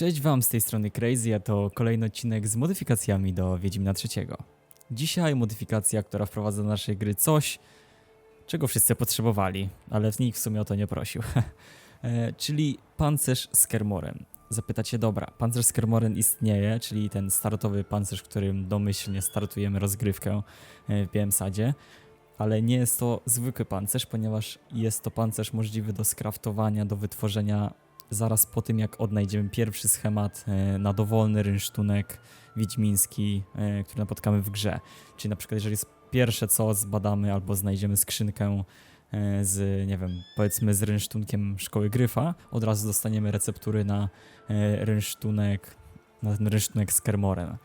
Cześć Wam z tej strony Crazy, a to kolejny odcinek z modyfikacjami do Wiedźmina III. Dzisiaj modyfikacja, która wprowadza do naszej gry coś, czego wszyscy potrzebowali, ale nikt w sumie o to nie prosił. E, czyli pancerz z. Zapytacie, dobra, pancerz z istnieje, czyli ten startowy pancerz, którym domyślnie startujemy rozgrywkę e, w Białym Sadzie, ale nie jest to zwykły pancerz, ponieważ jest to pancerz możliwy do skraftowania, do wytworzenia zaraz po tym, jak odnajdziemy pierwszy schemat e, na dowolny rynsztunek wiedźmiński, e, który napotkamy w grze. Czyli na przykład, jeżeli pierwsze co zbadamy albo znajdziemy skrzynkę e, z, nie wiem, powiedzmy z rynsztunkiem szkoły Gryfa, od razu dostaniemy receptury na rynsztunek, na ten rynsztunek z Kermoren.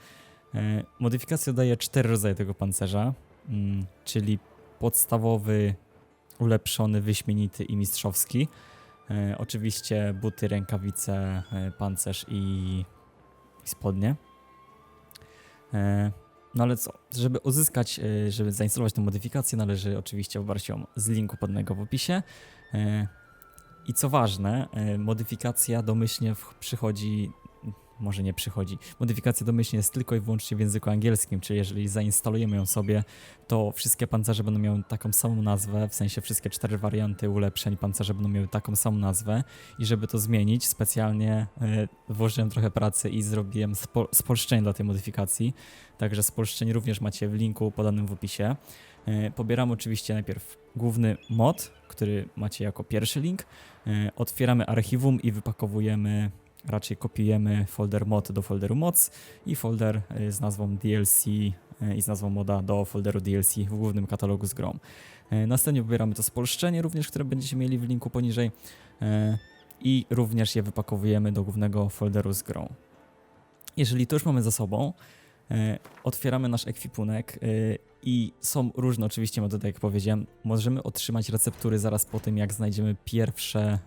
E, Modyfikacja daje cztery rodzaje tego pancerza, mm, czyli podstawowy, ulepszony, wyśmienity i mistrzowski. E, oczywiście buty, rękawice, e, pancerz i, i spodnie. E, no ale co, żeby uzyskać, żeby zainstalować tę modyfikację, należy oczywiście wybrać ją z linku podnego w opisie. I co ważne, modyfikacja domyślnie przychodzi, może nie przychodzi, modyfikacja domyślnie jest tylko i wyłącznie w języku angielskim, czyli jeżeli zainstalujemy ją sobie, to wszystkie pancerze będą miały taką samą nazwę, w sensie wszystkie cztery warianty ulepszeń pancerze będą miały taką samą nazwę. I żeby to zmienić, specjalnie e, włożyłem trochę pracy i zrobiłem spo, spolszczenie dla tej modyfikacji, także spolszczenie również macie w linku podanym w opisie. E, pobieramy oczywiście najpierw główny mod, który macie jako pierwszy link, e, otwieramy archiwum i wypakowujemy raczej kopiujemy folder mod do folderu mods i folder e, z nazwą DLC e, i z nazwą moda do folderu DLC w głównym katalogu z grą. E, Następnie wybieramy to spolszczenie również, które będziecie mieli w linku poniżej i również je wypakowujemy do głównego folderu z grą. Jeżeli to już mamy za sobą, otwieramy nasz ekwipunek i są różne oczywiście metody, jak powiedziałem. Możemy otrzymać receptury zaraz po tym, jak znajdziemy pierwsze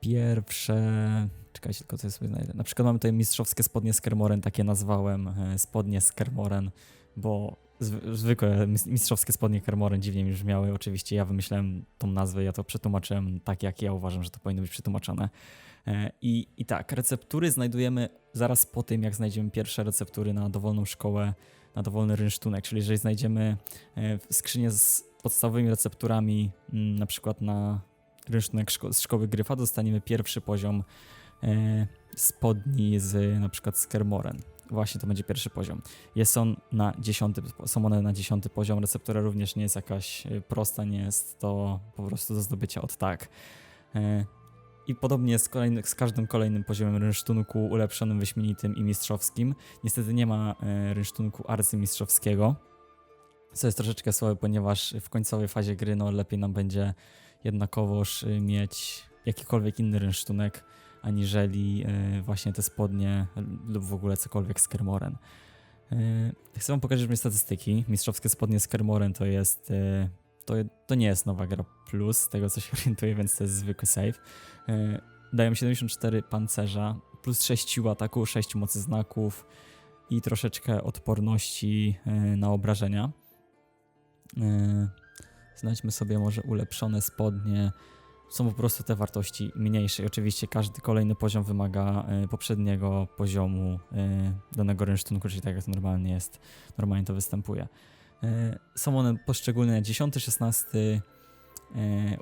pierwsze Czekajcie, tylko coś sobie znajdę. Na przykład mamy tutaj mistrzowskie spodnie z Kermoren, takie nazwałem e, spodnie z Kermoren, bo zw- zwykłe mis- mistrzowskie spodnie Kermoren dziwnie mi brzmiały. Oczywiście ja wymyślałem tą nazwę, ja to przetłumaczyłem tak, jak ja uważam, że to powinno być przetłumaczone. E, I, I tak, receptury znajdujemy zaraz po tym, jak znajdziemy pierwsze receptury na dowolną szkołę, na dowolny rynsztunek, czyli jeżeli znajdziemy e, skrzynię z podstawowymi recepturami, mm, na przykład na rynsztunek szko- z szkoły Gryfa, dostaniemy pierwszy poziom e, spodni z na przykład z Kermoren. Właśnie to będzie pierwszy poziom. Jest on na dziesiąty, są one na dziesiąty poziom. Receptura również nie jest jakaś e, prosta, nie jest to po prostu do zdobycia od tak. E, I podobnie z, kolejny, z każdym kolejnym poziomem rynsztunku ulepszonym, wyśmienitym i mistrzowskim. Niestety nie ma e, rynsztunku arcymistrzowskiego, co jest troszeczkę słabe, ponieważ w końcowej fazie gry no, lepiej nam będzie jednakowoż y, mieć jakikolwiek inny rynsztunek, aniżeli y, właśnie te spodnie l- lub w ogóle cokolwiek z Kermoren. Y, Chcę wam pokazać również statystyki. Mistrzowskie spodnie z Kermoren to jest... y, To, to nie jest nowa gra plus, tego co się orientuję, więc to jest zwykły save. Y, Dają 74 pancerza, plus 6 sił ataku, 6 mocy znaków i troszeczkę odporności y, na obrażenia. Y, Znajdźmy sobie może ulepszone spodnie. Są po prostu te wartości mniejsze. I oczywiście każdy kolejny poziom wymaga e, poprzedniego poziomu e, danego rynsztunku, czyli tak jak to normalnie jest, normalnie to występuje. Są one poszczególne na 10, 16, e,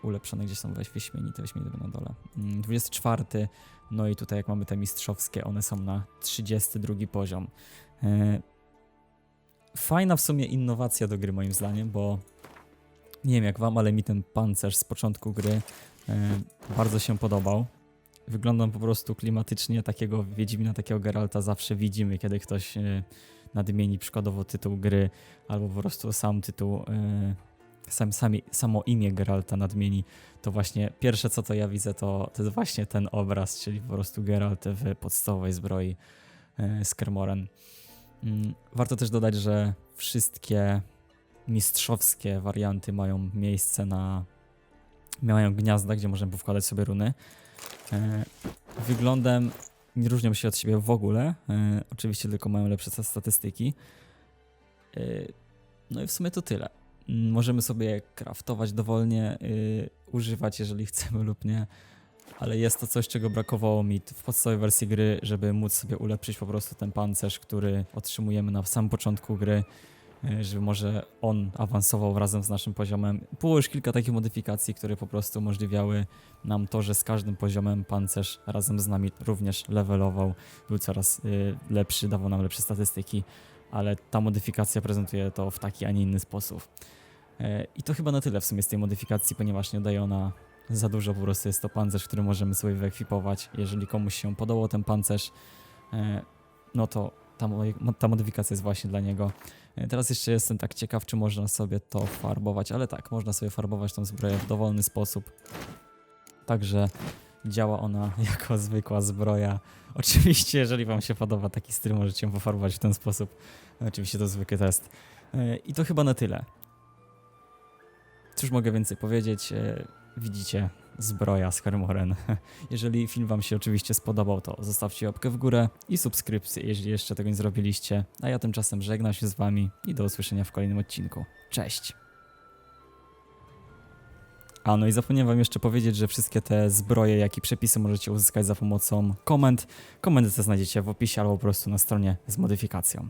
ulepszone gdzie są weź wyśmienite, wyśmienite na dole. Mm, 24, no i tutaj jak mamy te mistrzowskie, one są na 32 poziom. Fajna w sumie innowacja do gry moim zdaniem, bo nie wiem jak wam, ale mi ten pancerz z początku gry e, bardzo się podobał. Wyglądam po prostu klimatycznie, takiego Wiedźmina, takiego Geralta zawsze widzimy, kiedy ktoś e, nadmieni przykładowo tytuł gry, albo po prostu sam tytuł, e, sam, sami, samo imię Geralta nadmieni, to właśnie pierwsze co to ja widzę, to, to jest właśnie ten obraz, czyli po prostu Geralt w podstawowej zbroi e, z Kermoren. Mm, Warto też dodać, że wszystkie mistrzowskie warianty mają miejsce na. mają gniazda, gdzie możemy powkładać sobie runy. E, wyglądem nie różnią się od siebie w ogóle. E, oczywiście tylko mają lepsze sta- statystyki. E, no i w sumie to tyle. Mm, Możemy sobie craftować dowolnie, używać jeżeli chcemy lub nie. Ale jest to coś, czego brakowało mi w podstawowej wersji gry, żeby móc sobie ulepszyć po prostu ten pancerz, który otrzymujemy na samym początku gry, e, żeby może on awansował razem z naszym poziomem. Było już kilka takich modyfikacji, które po prostu umożliwiały nam to, że z każdym poziomem pancerz razem z nami również levelował, był coraz y, lepszy, dawał nam lepsze statystyki, ale ta modyfikacja prezentuje to w taki, a nie inny sposób. E, I to chyba na tyle w sumie z tej modyfikacji, ponieważ nie daje ona za dużo, po prostu jest to pancerz, który możemy sobie wyekwipować. Jeżeli komuś się podobał ten pancerz, e, no to ta, ta modyfikacja jest właśnie dla niego. E, Teraz jeszcze jestem tak ciekaw, czy można sobie to farbować, ale tak, można sobie farbować tą zbroję w dowolny sposób. Także działa ona jako zwykła zbroja. Oczywiście, jeżeli Wam się podoba taki styl, możecie ją pofarbować w ten sposób. Oczywiście to zwykły test. E, I to chyba na tyle. Cóż mogę więcej powiedzieć? Widzicie, zbroja z Hermoren. Jeżeli film Wam się oczywiście spodobał, to zostawcie łapkę w górę i subskrypcję, jeżeli jeszcze tego nie zrobiliście. A ja tymczasem żegnam się z Wami i do usłyszenia w kolejnym odcinku. Cześć! A no i zapomniałem wam jeszcze powiedzieć, że wszystkie te zbroje, jak i przepisy możecie uzyskać za pomocą komend. Komendy te znajdziecie w opisie albo po prostu na stronie z modyfikacją.